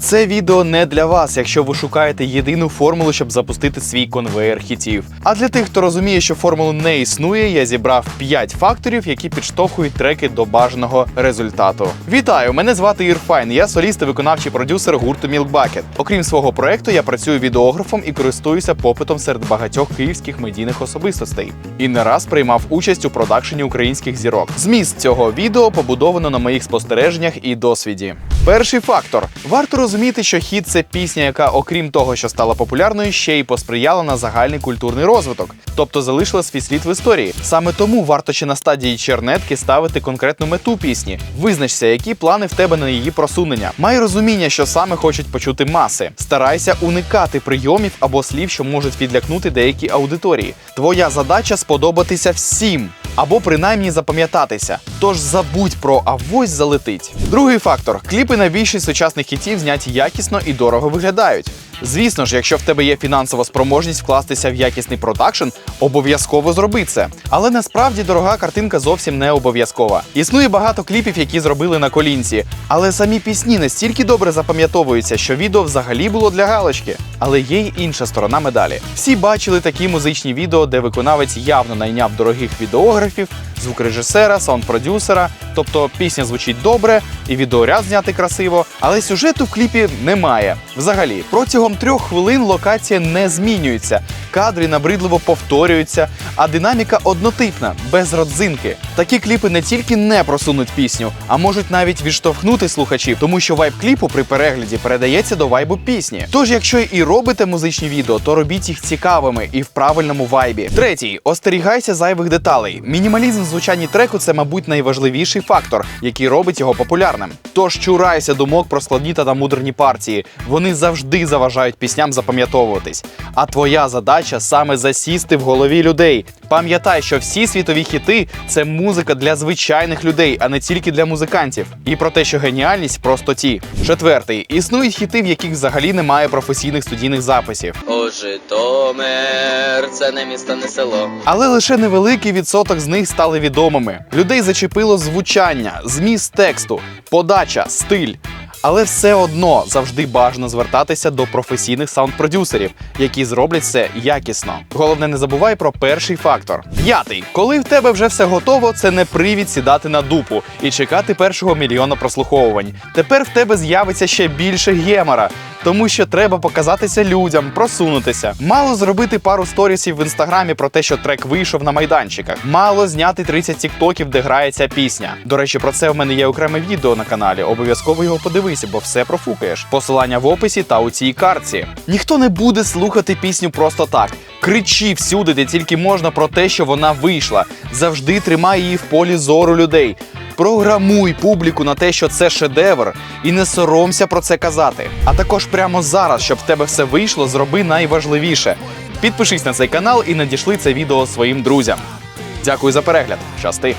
Це відео не для вас, якщо ви шукаєте єдину формулу, щоб запустити свій конвейер хітів. А для тих, хто розуміє, що формули не існує, я зібрав 5 факторів, які підштовхують треки до бажаного результату. Вітаю! Мене звати Ірфайн. Я соліст і виконавчий продюсер гурту Bucket. Окрім свого проекту, я працюю відеографом і користуюся попитом серед багатьох київських медійних особистостей. І не раз приймав участь у продакшені українських зірок. Зміст цього відео побудовано на моїх спостереженнях і досвіді. Перший фактор: варто розуміти, що хіт це пісня, яка, окрім того, що стала популярною, ще й посприяла на загальний культурний розвиток, тобто залишила свій слід в історії. Саме тому варто ще на стадії чернетки ставити конкретну мету пісні. Визначся, які плани в тебе на її просунення. Май розуміння, що саме хочуть почути маси. Старайся уникати прийомів або слів, що можуть відлякнути деякі аудиторії. Твоя задача сподобатися всім. Або принаймні запам'ятатися. Тож забудь про авось залетить. Другий фактор: кліпи на більшість сучасних хітів зняті якісно і дорого виглядають. Звісно ж, якщо в тебе є фінансова спроможність вкластися в якісний продакшн, обов'язково зроби це. Але насправді дорога картинка зовсім не обов'язкова. Існує багато кліпів, які зробили на колінці, але самі пісні настільки добре запам'ятовуються, що відео взагалі було для галочки. Але є й інша сторона медалі. Всі бачили такі музичні відео, де виконавець явно найняв дорогих відеографів, звукорежисера, саунд-продюсера. Тобто пісня звучить добре, і відеоряд зняти красиво, але сюжету в кліпі немає. Взагалі, протягом трьох хвилин локація не змінюється, кадри набридливо повторюються, а динаміка однотипна, без родзинки. Такі кліпи не тільки не просунуть пісню, а можуть навіть відштовхнути слухачів, тому що вайб кліпу при перегляді передається до вайбу пісні. Тож, якщо і робите музичні відео, то робіть їх цікавими і в правильному вайбі. Третій остерігайся зайвих деталей. Мінімалізм в звучанні треку це, мабуть, найважливіший фактор, який робить його популярним. Тож чурайся думок про складні та мудрні партії. Вони завжди заважають пісням запам'ятовуватись. А твоя задача саме засісти в голові людей. Пам'ятай, що всі світові хіти це музика для звичайних людей, а не тільки для музикантів. І про те, що геніальність в простоті. Четвертий існують хіти, в яких взагалі немає професійних студійних записів. О, Житомир, це не місто, не село. Але лише невеликий відсоток з них стали відомими. Людей зачепило звучання, зміст тексту, подача, стиль. Але все одно завжди бажано звертатися до професійних саунд-продюсерів, які зроблять це якісно. Головне, не забувай про перший фактор. П'ятий, коли в тебе вже все готово, це не привід сідати на дупу і чекати першого мільйона прослуховувань. Тепер в тебе з'явиться ще більше гемора. Тому що треба показатися людям, просунутися. Мало зробити пару сторісів в інстаграмі про те, що трек вийшов на майданчиках. Мало зняти 30 тіктоків, де грає ця пісня. До речі, про це в мене є окреме відео на каналі. Обов'язково його подивися, бо все профукаєш. Посилання в описі та у цій картці. Ніхто не буде слухати пісню просто так. Кричи всюди, де тільки можна про те, що вона вийшла. Завжди тримай її в полі зору людей. Програмуй публіку на те, що це шедевр, і не соромся про це казати. А також прямо зараз, щоб в тебе все вийшло, зроби найважливіше. Підпишись на цей канал і надішли це відео своїм друзям. Дякую за перегляд. Щасти!